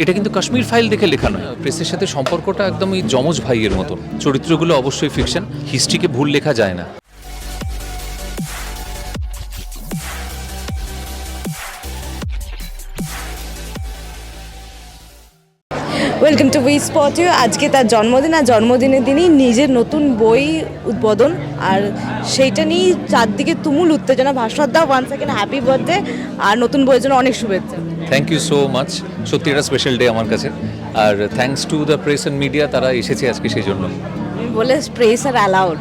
এটা কিন্তু কাশ্মীর ফাইল দেখে লেখা নয়। প্রেসের সাথে সম্পর্কটা একদম একদমই যমজ ভাইয়ের মতন। চরিত্রগুলো অবশ্যই ফিকশন হিস্ট্রিকে ভুল লেখা যায় না। Welcome to we spot you আজকে তার জন্মদিন, আর জন্মদিনের দিনই নিজের নতুন বই উদ্বোধন। আর সেইটা নিয়েই চারদিকে তুমুল উত্তেজনা। ভাস্বর দাও ওয়ান সেকেন্ড হ্যাপি বার্থডে আর নতুন বইয়ের জন্য অনেক শুভেচ্ছা। থ্যাংক ইউ সো মাচ সত্যি একটা স্পেশাল ডে আমার কাছে। আর thanks to the press and media তারা এসেছে আজকে সেই জন্য। বলে প্রেস আর অ্যালাউড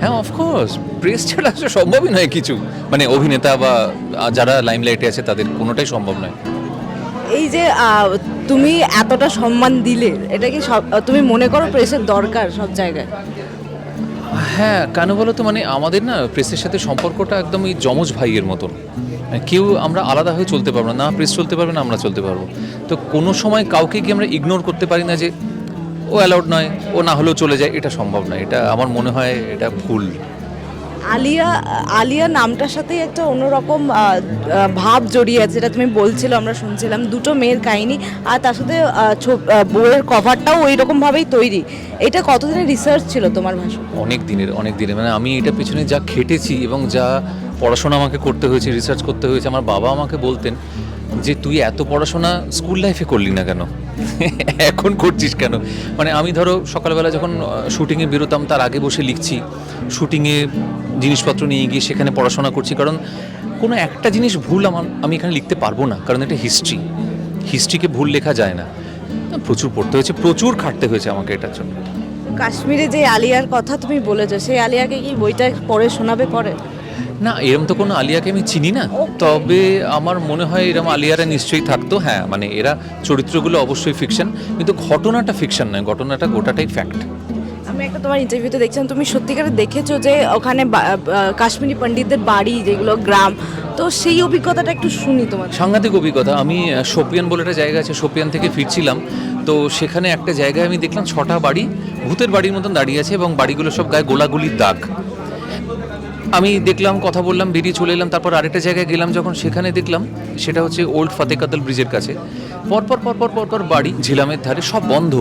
হ্যাঁ অফকোর্স প্রেস ছাড়া আসলে সম্ভবই নয় কিছু। মানে অভিনেতা বা যারা লাইমলাইটে আছে তাদের কোনোটাই সম্ভব নয়। এই যে তুমি এতটা সম্মান দিলে এটা কি সব তুমি মনে করো প্রেসের দরকার সব জায়গায়? হ্যাঁ কেন বলো তো? মানে আমাদের না প্রেসের সাথে সম্পর্কটা একদম একদমই যমজ ভাইয়ের মতন। কেউ আমরা আলাদা হয়ে চলতে পারব না প্রেস চলতে পারবে না, আমরা চলতে পারব। তো কোনো সময় কাউকে কি আমরা ইগনোর করতে পারি না যে, ও অ্যালাউড নয়, ও না হলেও চলে যায়, এটা সম্ভব নয়। এটা আমার মনে হয় এটা ভুল। আলিয়া আলিয়া নামটার সাথেই একটা অন্যরকম ভাব জড়িয়ে আছে, যেটা তুমি বলছিল, আমরা শুনছিলাম। দুটো মেয়ের কাহিনী, আর তার সাথে বইয়ের কভারটাও ওই রকমভাবেই তৈরি। এটা কতদিনের রিসার্চ ছিল তোমার ভাষা? অনেক দিনের অনেক দিনের। মানে আমি এটা পেছনে যা খেটেছি এবং যা পড়াশোনা আমাকে করতে হয়েছে রিসার্চ করতে হয়েছে, আমার বাবা আমাকে বলতেন যে তুই এত পড়াশোনা স্কুল লাইফে করলি না কেন? এখন করছিস কেন? মানে আমি ধরো সকালবেলা যখন শুটিংয়ে বেরোতাম, তার আগে বসে লিখছি। শুটিংয়ে জিনিসপত্র নিয়ে গিয়ে সেখানে পড়াশোনা করছি। কারণ কোনো একটা জিনিস ভুল আমার, আমি এখানে লিখতে পারব না। কারণ এটা হিস্ট্রি হিস্ট্রিকে ভুল লেখা যায় না, প্রচুর পড়তে হয়েছে, প্রচুর খাটতে হয়েছে আমাকে এটার জন্য। কাশ্মীরে যে আলিয়ার কথা তুমি বলেছ, সেই আলিয়াকে কি বইটা পড়ে শোনাবে পরে? না এরম তো কোনো আলিয়াকে আমি চিনি না। তবে আমার মনে হয় এরম আলিয়ারা নিশ্চয়ই থাকতো। হ্যাঁ মানে এরা চরিত্রগুলো অবশ্যই ফিকশন কিন্তু ঘটনাটা ফিকশন নয় ঘটনাটা গোটাটাই ফ্যাক্ট আমি একটা তোমার ইন্টারভিউতে দেখছিলাম তুমি সত্যিকারে দেখেছ যে ওখানে কাশ্মীরি পণ্ডিতদের বাড়ি যেগুলো গ্রাম তো সেই অভিজ্ঞতাটা একটু শুনি তোমার সাংঘাতিক অভিজ্ঞতা। আমি সোপিয়ান বলে একটা জায়গা আছে সোপিয়ান থেকে ফিরছিলাম। তো সেখানে একটা জায়গায় আমি দেখলাম ছটা বাড়ি ভূতের বাড়ির মতন দাঁড়িয়ে আছে এবং বাড়িগুলো সব গায়ে গোলাগুলির দাগ। আমি দেখলাম, কথা বললাম, বেরিয়ে চলে এলাম, তারপর আরেকটা জায়গায় গেলাম, যখন সেখানে দেখলাম, সেটা হচ্ছে ওল্ড ফাতেকাতল ব্রিজের কাছে। পরপর পরপর পরপর বাড়ি ঝিলামের ধারে সব বন্ধ।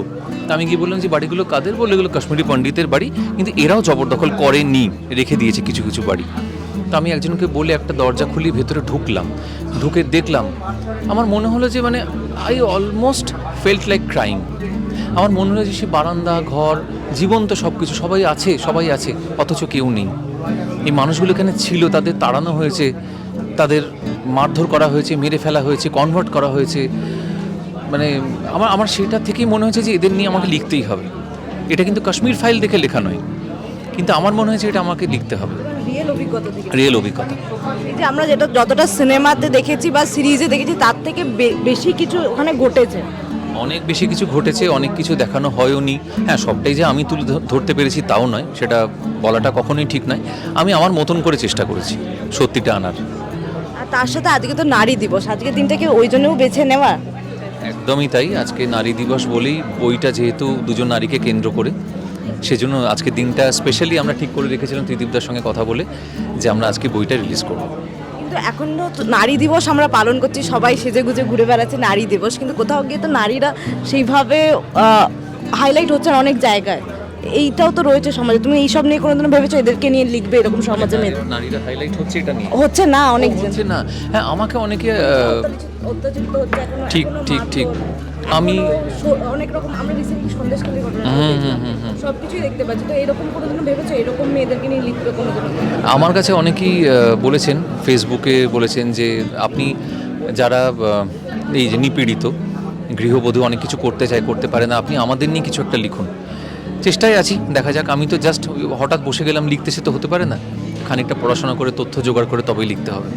আমি গিয়ে বললাম যে, বাড়িগুলো কাদের বলে? এগুলো কাশ্মীরি পণ্ডিতের বাড়ি, কিন্তু এরাও জবরদখল করেনি, রেখে দিয়েছে কিছু কিছু বাড়ি। তো আমি একজনকে বলে একটা দরজা খুলিয়ে ভেতরে ঢুকলাম। ঢুকে দেখলাম, আমার মনে হলো যে মানে I almost felt like crime আমার মনে হলো যে, সে বারান্দা, ঘর, জীবন্ত সব কিছু সবাই আছে সবাই আছে, অথচ কেউ নেই। এই মানুষগুলো এখানে ছিল তাদের তাড়ানো হয়েছে তাদের মারধর করা হয়েছে মেরে ফেলা হয়েছে কনভার্ট করা হয়েছে। মানে আমার আমার সেটা থেকেই মনে হয়েছে যে এদের নিয়ে আমাকে লিখতেই হবে। এটা কিন্তু কাশ্মীর ফাইল দেখে লেখা নয়। কিন্তু আমার মনে হয়েছে এটা আমাকে লিখতে হবে। রিয়েল অভিজ্ঞতা রিয়েল অভিজ্ঞতা। এই যে আমরা যেটা যতটা সিনেমাতে দেখেছি বা সিরিজে দেখেছি তার থেকে বেশি কিছু ওখানে ঘটেছে। অনেক বেশি কিছু ঘটেছে অনেক কিছু দেখানো হয়ওনি। হ্যাঁ সবটাই যে আমি তুলে ধরতে পেরেছি তাও নয় সেটা বলাটা কখনোই ঠিক নয়। আমি আমার মতন করে চেষ্টা করেছি সত্যিটা আনার। আর তার সাথে আজকে তো নারী দিবস আজকের দিনটাকে ওই জন্যও বেছে নেওয়া? একদমই তাই আজকে নারী দিবস বলেই বইটা যেহেতু দুজন নারীকে কেন্দ্র করে সেজন্য আজকে দিনটা স্পেশালি আমরা ঠিক করে রেখেছিলাম ত্রিদীপদার সঙ্গে কথা বলে যে আমরা আজকে বইটা রিলিজ করব। কিন্তু এখন তো নারী দিবস আমরা পালন করছি, সবাই সেজে গুজে ঘুরে বেড়াচ্ছে নারী দিবস। কিন্তু কোথাও গিয়ে তো নারীরা সেইভাবে হাইলাইট হচ্ছে অনেক জায়গায়। এইটাও তো রয়েছে সমাজে। তুমি এইসব নিয়ে কোনোদিনও ভেবেছো এদেরকে নিয়ে লিখবে এরকম সমাজে মেয়ে? নারীরা হাইলাইট হচ্ছে এটা নিয়ে। হচ্ছে না অনেক হচ্ছে না। হ্যাঁ আমাকে অনেকে অত্যাচারিত হচ্ছে এখনও ঠিক ঠিক ঠিক। আমি অনেক রকম আমরা রিসেন্টলি সন্দেশখালী ঘটনা সব কিছুই দেখতে পাচ্ছি। তো এরকম কোনোদিনও ভেবেছো এরকম মেয়েদেরকে নিয়ে লিখবে কোনোদিনও? আমার কাছে অনেকেই বলেছেন ফেসবুকে বলেছেন যে আপনি যারা এই যে নিপীড়িত গৃহবধূ অনেক কিছু করতে চায় করতে পারে না আপনি আমাদের নিয়ে কিছু একটা লিখুন। চেষ্টায় আছি দেখা যাক। আমি তো জাস্ট হঠাৎ বসে গেলাম লিখতে সে তো হতে পারে না। খানিকটা পড়াশোনা করে তথ্য জোগাড় করে তবেই লিখতে হবে।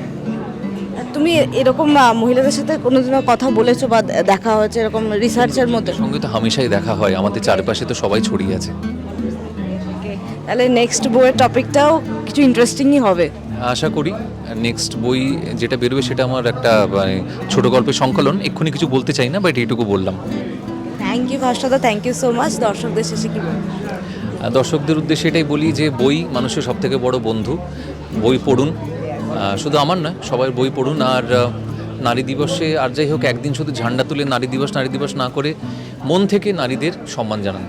তুমি এরকম মহিলাদের সাথে কোনোদিনও কথা বলেছ বা দেখা হয়েছে এরকম রিসার্চের মধ্যে? সঙ্গে তো হামেশাই দেখা হয় আমাদের চারপাশে তো সবাই ছড়িয়ে আছে। তাহলে নেক্সট বইয়ের টপিকটাও কিছু ইন্টারেস্টিংই হবে। আশা করি নেক্সট বই যেটা বেরোবে সেটা আমার একটা মানে ছোট গল্পের সংকলন। এক্ষুনি কিছু বলতে চাই না বাট এইটুকু বললাম। থ্যাংক ইউ ভাস্বদা থ্যাংক ইউ সো মাচ দর্শকদের শেষে কি দর্শকদের উদ্দেশ্যে এটাই বলি যে, বই মানুষের সব থেকে বড় বন্ধু। বই পড়ুন। শুধু আমার না সবাই বই পড়ুন। আর নারী দিবসে, আর যাই হোক, একদিন শুধু ঝান্ডা তুলে নারী দিবস নারী দিবস না করে মন থেকে নারীদের সম্মান জানান।